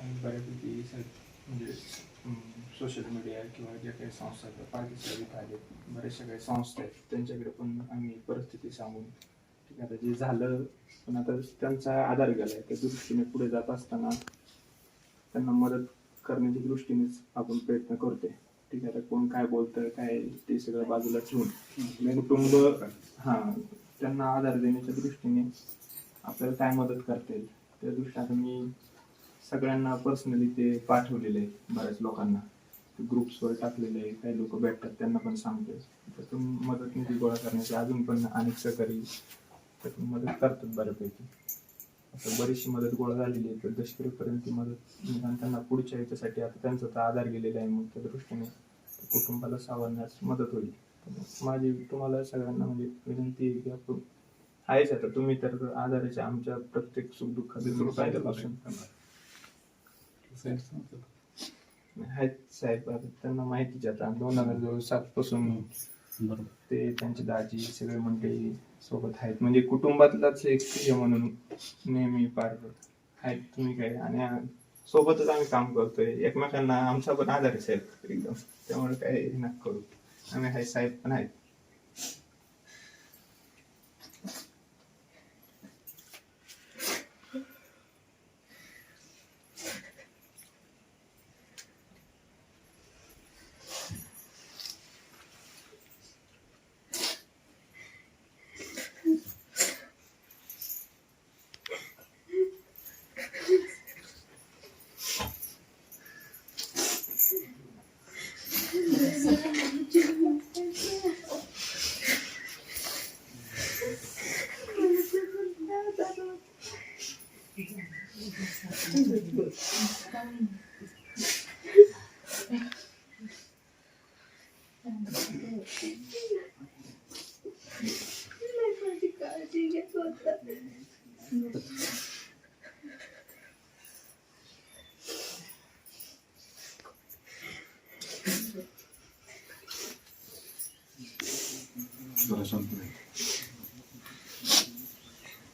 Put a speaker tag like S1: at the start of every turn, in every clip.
S1: आणि बऱ्यापैकी म्हणजे सोशल मीडिया किंवा ज्या काही संस्था आहेत पाकिस्तानी आहेत बऱ्याचशा काही संस्था आहेत त्यांच्याकडे पण आम्ही परिस्थिती सांगून आता जे झालं पण आता त्यांचा आधार गेलाय. त्या दृष्टीने पुढे जात असताना त्यांना मदत करण्याच्या दृष्टीनेच आपण प्रयत्न करतोय. ठीक आहे आता कोण काय बोलतं काय ते सगळं बाजूला ठेवून. कुटुंब हा त्यांना आधार देण्याच्या दृष्टीने आपल्याला काय मदत करता येईल त्या दृष्टीने आता मी सगळ्यांना पर्सनली ते पाठवलेले आहे बऱ्याच लोकांना. ग्रुप्सवर टाकलेले आहे काही लोक भेटतात त्यांना पण सांगते त्यातून मदत निधी गोळा करण्याचे अजून पण अनेक सहकारी त्यातून मदत करतात बऱ्यापैकी. आता बरीचशी मदत गोळा झालेली आहे तर दशकरीपर्यंत ती मदत निदान त्यांना पुढच्या याच्यासाठी आता त्यांचा तर आधार गेलेला आहे मग त्या दृष्टीने कुटुंबाला सावरण्यास मदत होईल. तर माझी तुम्हाला सगळ्यांना म्हणजे विनंती आहे की आपण आहेच आता. तुम्ही तर आधाराचे आमच्या प्रत्येक सुखदुःखात पाहिल्यापासून. आहेत साहेब आता त्यांना माहितीच आता. दोन हजार जवळ सात पासून
S2: बरोबर.
S1: ते त्यांची दाजी सगळे मंडळी सोबत आहेत. म्हणजे कुटुंबातलाच एक हे म्हणून नेहमी पार आहेत तुम्ही काय? आणि सोबतच आम्ही काम करतोय. एकमेकांना आमचा पण आधार आहे साहेब एकदम. त्यामुळे काय हे करू. आम्ही हाय साहेब पण आहेत.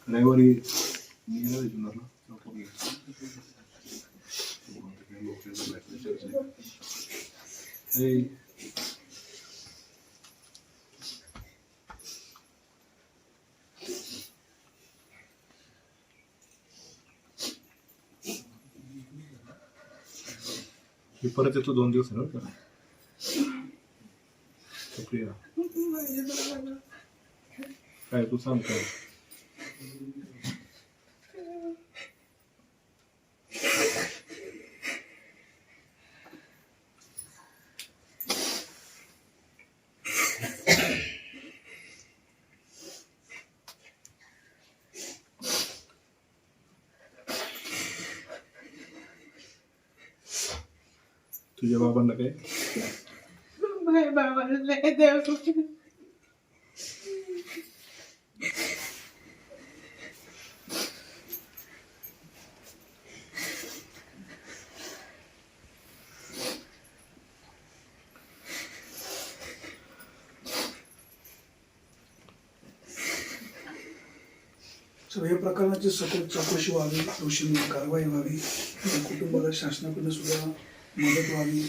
S3: Gregory,
S4: ¿me ayudas a desayunarlo? मी परत येतो दोन दिवस बरं प्रिया. काय तू सांग काय? तुझ्या बाबांना काय?
S3: माझ्या बाबाला लय देव
S5: सो या प्रकरणाची सखोल चौकशी व्हावी दोषींवर कारवाई व्हावी कुटुंबाला शासनाकडून सुद्धा मदत व्हावी